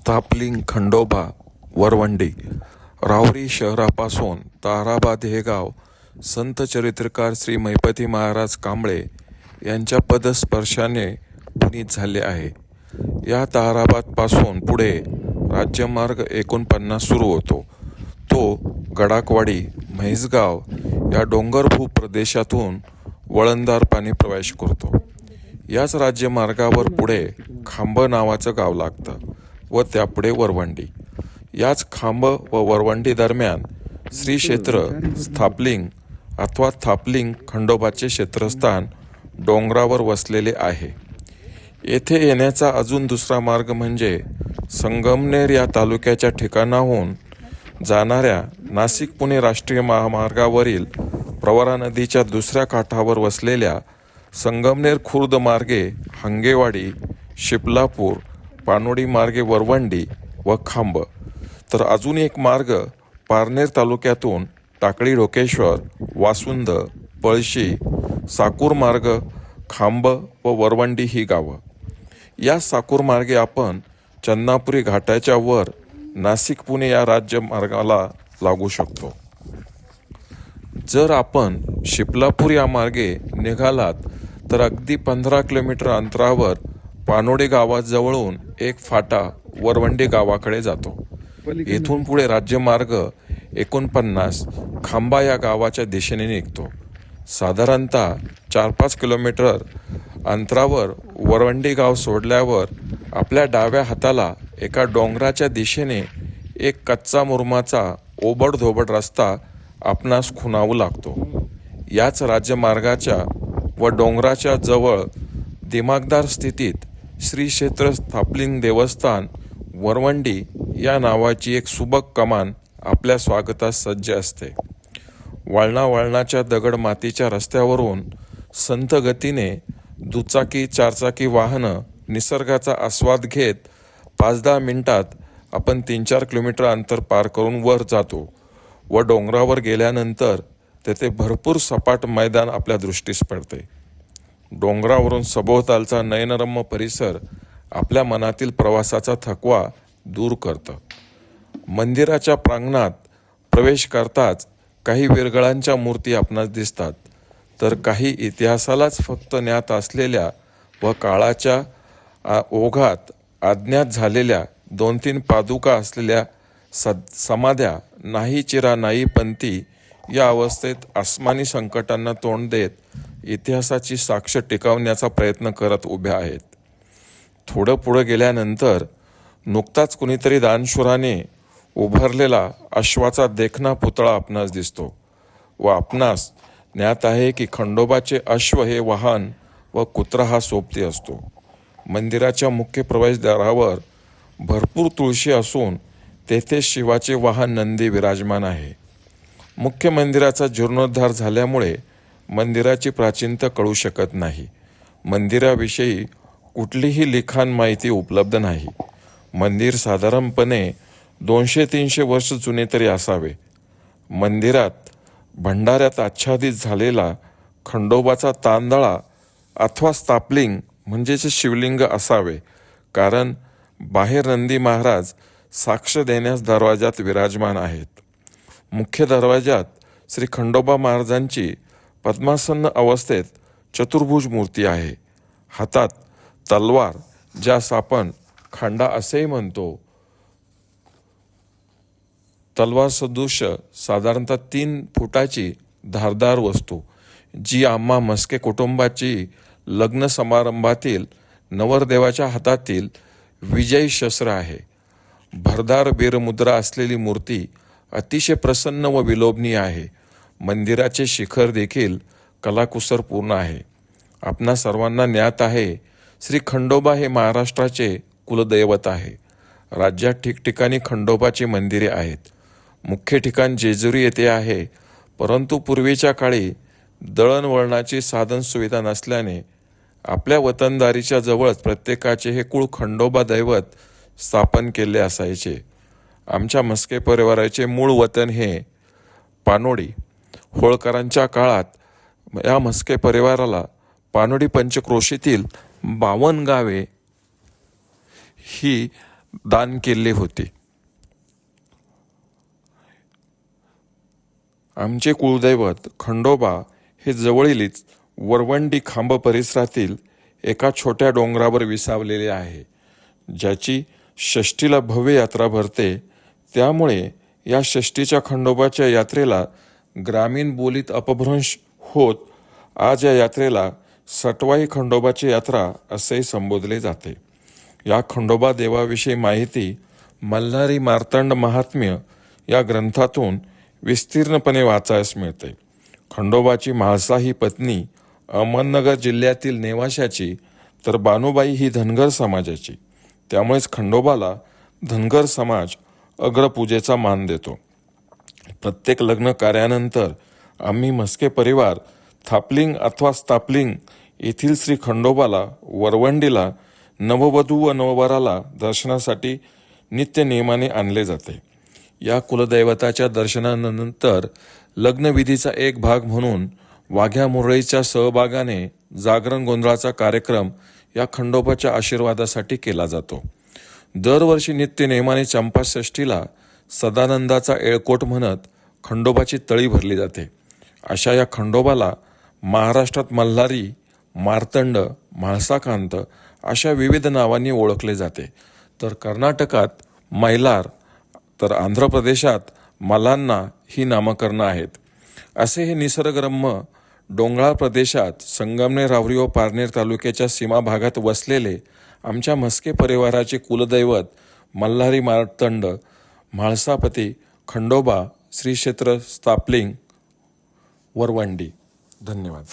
स्थापलिंग खंडोबा वरवंडी राहुरी शहरापासून ताराबाद हे गाव संत चरित्रकार श्री मैपती महाराज कांबळे यांच्या पदस्पर्शाने पुनीत झाले आहे. या ताराबादपासून पुढे राज्यमार्ग एकोणपन्नास सुरू होतो. तो गडाकवाडी म्हैसगाव या डोंगरभू प्रदेशातून वळणदार पाणी प्रवेश करतो. याच राज्यमार्गावर पुढे खांब नावाचं गाव लागतं. व त्यापुढे वरवंडी. याच खांब व वरवंडी दरम्यान श्री क्षेत्र स्थापलिंग अथवा थापलिंग खंडोबाचे क्षेत्रस्थान डोंगरावर वसलेले आहे. येथे येण्याचा अजून दुसरा मार्ग म्हणजे संगमनेर या तालुक्याच्या ठिकाणाहून जाणाऱ्या नाशिक पुणे राष्ट्रीय महामार्गावरील प्रवरा नदीच्या दुसऱ्या काठावर वसलेल्या संगमनेर खुर्द मार्गे हंगेवाडी शिपलापूर पानोडी मार्गे वरवंडी व खांब. तर अजून एक मार्ग पारनेर तालुक्यातून टाकळी ढोकेश्वर वासुंद पळशी साकूर मार्ग खांब व वरवंडी ही गावं. या साकूर मार्गे आपण चन्नापुरी घाटाच्या वर नाशिक पुणे या राज्य मार्गाला लागू शकतो. जर आपण शिपलापूर या मार्गे निघालात तर अगदी पंधरा किलोमीटर अंतरावर पानोडे गावाजवळून एक फाटा वरवंडी गावाकडे जातो. येथून पुढे राज्यमार्ग एकोणपन्नास खांबा या गावाच्या दिशेने निघतो. साधारणतः चार पाच किलोमीटर अंतरावर वरवंडी गाव सोडल्यावर आपल्या डाव्या हाताला एका डोंगराच्या दिशेने एक कच्चा मुरमाचा ओबडधोबड रस्ता आपणास खुणावू लागतो. याच राज्यमार्गाच्या व डोंगराच्या जवळ दिमागदार स्थितीत श्री क्षेत्र स्थापलिंग देवस्थान वरवंडी या नावाची एक सुबक कमान आपल्या स्वागतास सज्ज असते. वळणा वळणाच्या दगड मातीच्या रस्त्यावरून संत गतीने दुचाकी चारचाकी वाहनं निसर्गाचा आस्वाद घेत पाच दहा मिनटात आपण तीन चार किलोमीटर अंतर पार करून वर जातो व डोंगरावर गेल्यानंतर तेथे भरपूर सपाट मैदान आपल्या दृष्टीस पडते. डोंगरावरून सभोवतालचा नयनरम्य परिसर आपल्या मनातील प्रवासाचा थकवा दूर करतं. मंदिराच्या प्रांगणात प्रवेश करताच काही विरगळांच्या मूर्ती आपणास दिसतात. तर काही इतिहासालाच फक्त ज्ञात असलेल्या व काळाच्या ओघात अज्ञात झालेल्या दोन तीन पादुका असलेल्या सद समाध्या नाही चिरा नाही पंथी या अवस्थेत आसमानी संकटांना तोंड देत इतिहासाची साक्ष टिकवण्याचा प्रयत्न करत उभ्या आहेत. थोडं पुढं गेल्यानंतर नुकताच कुणीतरी दानशुराने उभारलेला अश्वाचा देखणा पुतळा आपणास दिसतो व आपणास ज्ञात आहे की खंडोबाचे अश्व हे वाहन व कुत्रा हा सोबती असतो. मंदिराच्या मुख्य प्रवेशद्वारावर भरपूर तुळशी असून तेथे शिवाचे वाहन नंदी विराजमान आहे. मुख्य मंदिराचा जीर्णोद्धार झाल्यामुळे मंदिराची प्राचीनता कळू शकत नाही. मंदिराविषयी कुठलीही लिखाण माहिती उपलब्ध नाही. मंदिर साधारणपणे दोनशे तीनशे वर्ष जुने तरी असावे. मंदिरात भंडाऱ्यात आच्छादित झालेला खंडोबाचा तांदळा अथवा स्थापलिंग म्हणजेच शिवलिंग असावे. कारण बाहेर नंदी महाराज साक्ष देण्यास दरवाजात विराजमान आहेत. मुख्य दरवाजात श्री खंडोबा महाराजांची पद्मासन्न अवस्थेत चतुर्भुज मूर्ती आहे. हातात तलवार ज्यास आपण खांडा असेही म्हणतो. तलवार सदृश साधारणतः तीन फुटाची धारदार वस्तू जी आम्हा मस्के कुटुंबाची लग्न समारंभातील नवरदेवाच्या हातातील विजयी शस्त्र आहे. भरदार वीरमुद्रा असलेली मूर्ती अतिशय प्रसन्न व विलोभनीय आहे. मंदिराचे शिखर देखील कलाकुसर पूर्ण आहे. आपणा सर्वांना ज्ञात आहे श्री खंडोबा हे महाराष्ट्राचे कुलदैवत आहे. राज्यात ठिकठिकाणी खंडोबाची मंदिरे आहेत. मुख्य ठिकाण जेजुरी येथे आहे परंतु पूर्वीच्या काळी दळणवळणाची साधन सुविधा नसल्याने आपल्या वतनदारीच्या जवळच प्रत्येकाचे हे कुळ खंडोबा दैवत स्थापन केले असायचे. आमच्या मस्के परिवाराचे मूळ वतन हे पानोडी. होळकरांच्या काळात या म्हस्के परिवाराला पानोडी पंचक्रोशीतील बावन गावे ही दान केले होते. आमचे कुलदैवत खंडोबा हे जवळीलच वरवंडी खांब परिसरातील एका छोट्या डोंगरावर विसावलेले आहे ज्याची षष्टीला भव्य यात्रा भरते. त्यामुळे या षष्टीच्या खंडोबाच्या यात्रेला ग्रामीण बोलीत अपभ्रंश होत आज या यात्रेला सटवाई खंडोबाची यात्रा असे संबोधले जाते. या खंडोबा देवाविषयी माहिती मल्हारी मार्तंड महात्म्य या ग्रंथातून विस्तीर्णपणे वाचायस मिळते. खंडोबाची म्हाळसा ही पत्नी अहमदनगर जिल्ह्यातील नेवाशाची तर बानुबाई ही धनगर समाजाची. त्यामुळेच खंडोबाला धनगर समाज अग्रपूजेचा मान देतो. प्रत्येक लग्न कार्यानंतर आम्ही मस्के परिवार थापलिंग अथवा स्थापलिंग येथील श्री खंडोबाला वरवंडीला नववधू व नववराला दर्शनासाठी नित्य नियमाने आणले जाते. या कुलदैवताच्या दर्शनानंतर लग्नविधीचा एक भाग म्हणून वाघ्या मुरळीच्या सहभागाने जागरण गोंधळाचा कार्यक्रम या खंडोबाच्या आशीर्वादासाठी केला जातो. दरवर्षी नित्य नेमाने चंपाषष्ठीला सदानंदाचा एळकोट म्हणत खंडोबाची तळी भरली जाते. अशा या खंडोबाला महाराष्ट्रात मल्हारी मार्तंड म्हाळसाकांत अशा विविध नावांनी ओळखले जाते. तर कर्नाटकात मैलार तर आंध्र प्रदेशात मलांना ही नामकरणं आहेत. असे हे निसर्गरम्य डोंगराळ प्रदेशात संगमनेर रावरी व पारनेर तालुक्याच्या सीमा भागात वसलेले आमच्या म्हस्के परिवाराचे कुलदैवत मल्हारी मार्तंड म्हाळसापती खंडोबा श्री क्षेत्र स्थापलिंग वरवंडी. धन्यवाद.